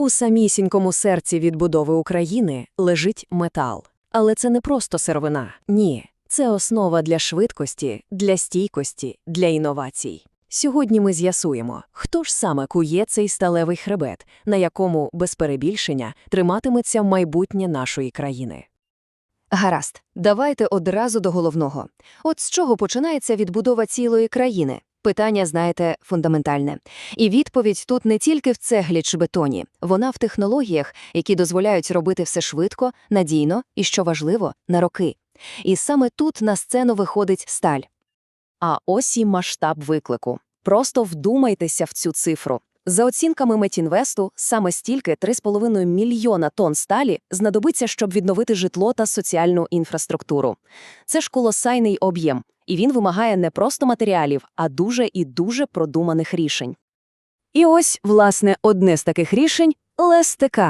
У самісінькому серці відбудови України лежить метал. Але це не просто сировина. Ні, це основа для швидкості, для стійкості, для інновацій. Сьогодні ми з'ясуємо, хто ж саме кує цей сталевий хребет, на якому, без перебільшення, триматиметься майбутнє нашої країни. Гаразд, давайте одразу до головного. От з чого починається відбудова цілої країни? Питання, знаєте, фундаментальне. І відповідь тут не тільки в цеглі чи бетоні, вона в технологіях, які дозволяють робити все швидко, надійно і, що важливо, на роки. І саме тут на сцену виходить сталь. А ось і масштаб виклику. Просто вдумайтеся в цю цифру. За оцінками Метінвесту, саме стільки 3,5 мільйона тонн сталі знадобиться, щоб відновити житло та соціальну інфраструктуру. Це ж колосальний об'єм, і він вимагає не просто матеріалів, а дуже і дуже продуманих рішень. І ось, власне, одне з таких рішень – ЛСТК.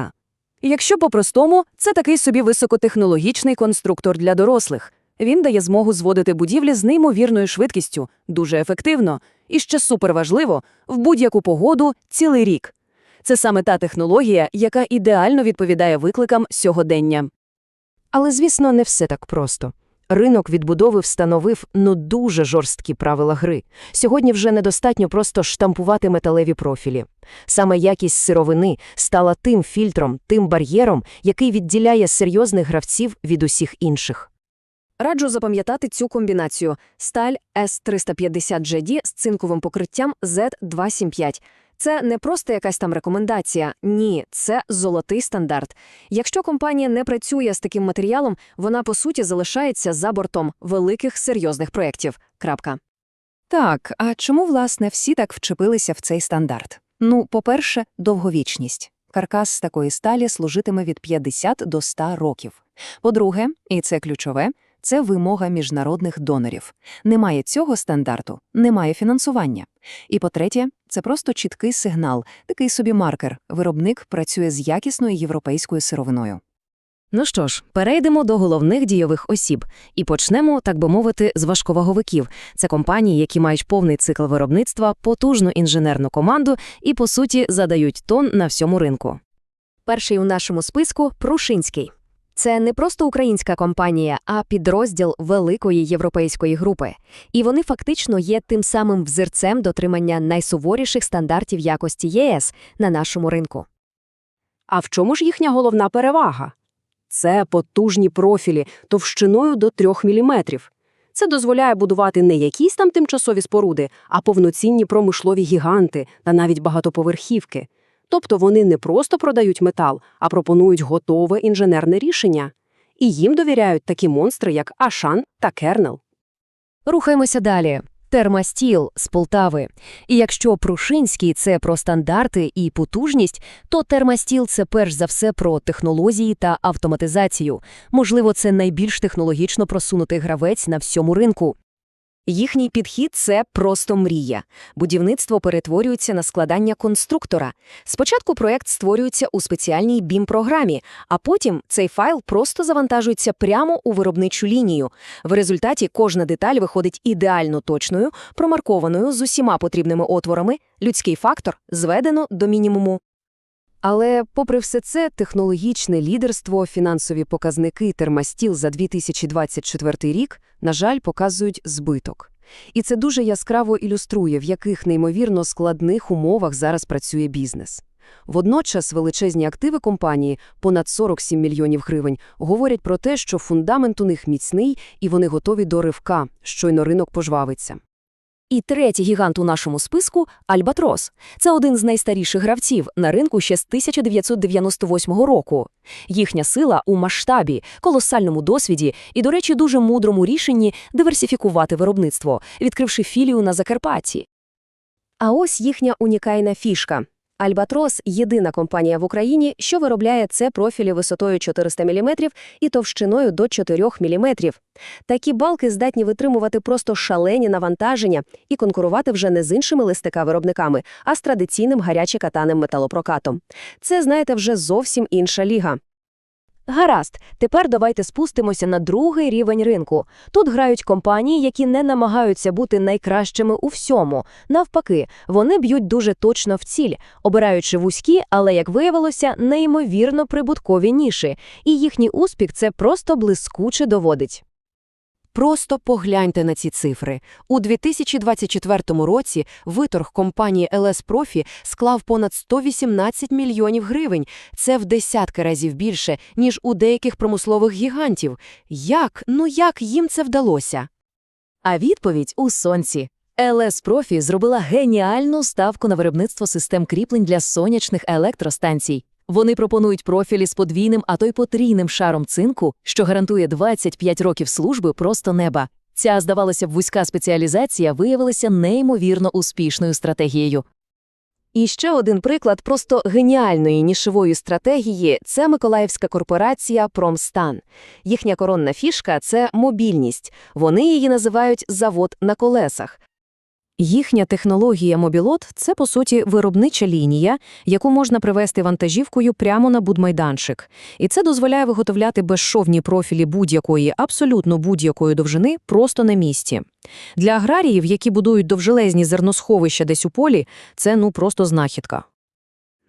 Якщо по-простому, це такий собі високотехнологічний конструктор для дорослих. Він дає змогу зводити будівлі з неймовірною швидкістю, дуже ефективно, і ще суперважливо – в будь-яку погоду цілий рік. Це саме та технологія, яка ідеально відповідає викликам сьогодення. Але, звісно, не все так просто. Ринок відбудови встановив ну дуже жорсткі правила гри. Сьогодні вже недостатньо просто штампувати металеві профілі. Саме якість сировини стала тим фільтром, тим бар'єром, який відділяє серйозних гравців від усіх інших. Раджу запам'ятати цю комбінацію – сталь S350GD з цинковим покриттям Z275. Це не просто якась там рекомендація, ні, це золотий стандарт. Якщо компанія не працює з таким матеріалом, вона, по суті, залишається за бортом великих серйозних проєктів. Крапка. Так, а чому, власне, всі так вчепилися в цей стандарт? Ну, по-перше, довговічність. Каркас з такої сталі служитиме від 50 до 100 років. По-друге, і це ключове, це вимога міжнародних донорів. Немає цього стандарту, немає фінансування. І по-третє, це просто чіткий сигнал, такий собі маркер. Виробник працює з якісною європейською сировиною. Ну що ж, перейдемо до головних дійових осіб і почнемо, так би мовити, з важковаговиків. Це компанії, які мають повний цикл виробництва, потужну інженерну команду і, по суті, задають тон на всьому ринку. Перший у нашому списку – Прушинський. Це не просто українська компанія, а підрозділ великої європейської групи. І вони фактично є тим самим взірцем дотримання найсуворіших стандартів якості ЄС на нашому ринку. А в чому ж їхня головна перевага? Це потужні профілі товщиною до 3 мм. Це дозволяє будувати не якісь там тимчасові споруди, а повноцінні промислові гіганти та навіть багатоповерхівки. Тобто вони не просто продають метал, а пропонують готове інженерне рішення. І їм довіряють такі монстри, як Ашан та Кернел. Рухаємося далі. Термастіл з Полтави. І якщо Прушинський – це про стандарти і потужність, то термастіл – це перш за все про технології та автоматизацію. Можливо, це найбільш технологічно просунутий гравець на всьому ринку. Їхній підхід – це просто мрія. Будівництво перетворюється на складання конструктора. Спочатку проєкт створюється у спеціальній BIM-програмі, а потім цей файл просто завантажується прямо у виробничу лінію. В результаті кожна деталь виходить ідеально точною, промаркованою з усіма потрібними отворами, людський фактор зведено до мінімуму. Але, попри все це, технологічне лідерство, фінансові показники термастіл за 2024 рік, на жаль, показують збиток. І це дуже яскраво ілюструє, в яких неймовірно складних умовах зараз працює бізнес. Водночас величезні активи компанії, понад 47 мільйонів гривень, говорять про те, що фундамент у них міцний і вони готові до ривка, щойно ринок пожвавиться. І третій гігант у нашому списку – Альбатрос. Це один з найстаріших гравців на ринку ще з 1998 року. Їхня сила у масштабі, колосальному досвіді і, до речі, дуже мудрому рішенні диверсифікувати виробництво, відкривши філію на Закарпатті. А ось їхня унікальна фішка. Альбатрос – єдина компанія в Україні, що виробляє це профілі висотою 400 мм і товщиною до 4 мм. Такі балки здатні витримувати просто шалені навантаження і конкурувати вже не з іншими листика-виробниками, а з традиційним гаряче-катаним металопрокатом. Це, знаєте, вже зовсім інша ліга. Гаразд, тепер давайте спустимося на другий рівень ринку. Тут грають компанії, які не намагаються бути найкращими у всьому. Навпаки, вони б'ють дуже точно в ціль, обираючи вузькі, але, як виявилося, неймовірно прибуткові ніші. І їхній успіх це просто блискуче доводить. Просто погляньте на ці цифри. У 2024 році виторг компанії LS Profi склав понад 118 мільйонів гривень. Це в десятки разів більше, ніж у деяких промислових гігантів. Як? Ну як їм це вдалося? А відповідь у сонці. LS Profi зробила геніальну ставку на виробництво систем кріплень для сонячних електростанцій. Вони пропонують профілі з подвійним, а то й потрійним шаром цинку, що гарантує 25 років служби просто неба. Ця, здавалося б, вузька спеціалізація виявилася неймовірно успішною стратегією. І ще один приклад просто геніальної нішевої стратегії – це миколаївська корпорація «Промстан». Їхня коронна фішка – це мобільність. Вони її називають «завод на колесах». Їхня технологія мобілот – це, по суті, виробнича лінія, яку можна привести вантажівкою прямо на будмайданчик. І це дозволяє виготовляти безшовні профілі будь-якої, абсолютно будь-якої довжини просто на місці. Для аграріїв, які будують довжелезні зерносховища десь у полі, це ну просто знахідка.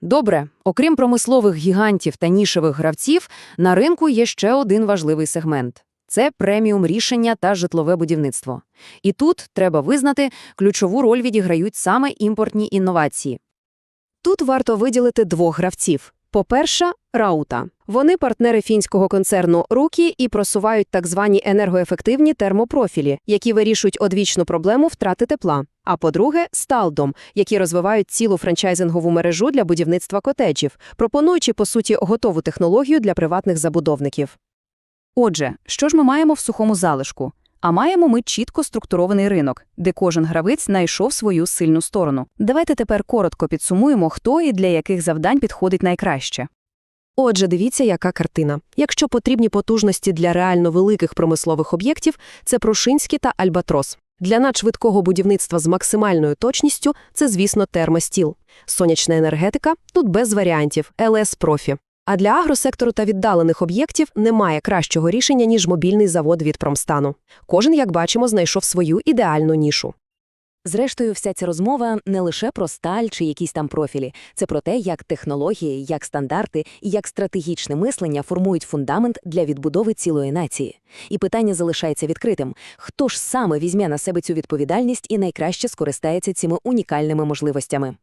Добре, окрім промислових гігантів та нішевих гравців, на ринку є ще один важливий сегмент – це преміум рішення та житлове будівництво. І тут, треба визнати, ключову роль відіграють саме імпортні інновації. Тут варто виділити двох гравців. По-перше, Раута. Вони партнери фінського концерну «Рукі» і просувають так звані енергоефективні термопрофілі, які вирішують одвічну проблему втрати тепла. А по-друге, Сталдом, які розвивають цілу франчайзингову мережу для будівництва котеджів, пропонуючи, по суті, готову технологію для приватних забудовників. Отже, що ж ми маємо в сухому залишку? А маємо ми чітко структурований ринок, де кожен гравець знайшов свою сильну сторону. Давайте тепер коротко підсумуємо, хто і для яких завдань підходить найкраще. Отже, дивіться, яка картина. Якщо потрібні потужності для реально великих промислових об'єктів, це Прушинський та Альбатрос. Для надшвидкого будівництва з максимальною точністю це, звісно, термостіл. Сонячна енергетика – тут без варіантів, ЛС Профі. А для агросектору та віддалених об'єктів немає кращого рішення, ніж мобільний завод від Промстану. Кожен, як бачимо, знайшов свою ідеальну нішу. Зрештою, вся ця розмова не лише про сталь чи якісь там профілі. Це про те, як технології, як стандарти і як стратегічне мислення формують фундамент для відбудови цілої нації. І питання залишається відкритим. Хто ж саме візьме на себе цю відповідальність і найкраще скористається цими унікальними можливостями?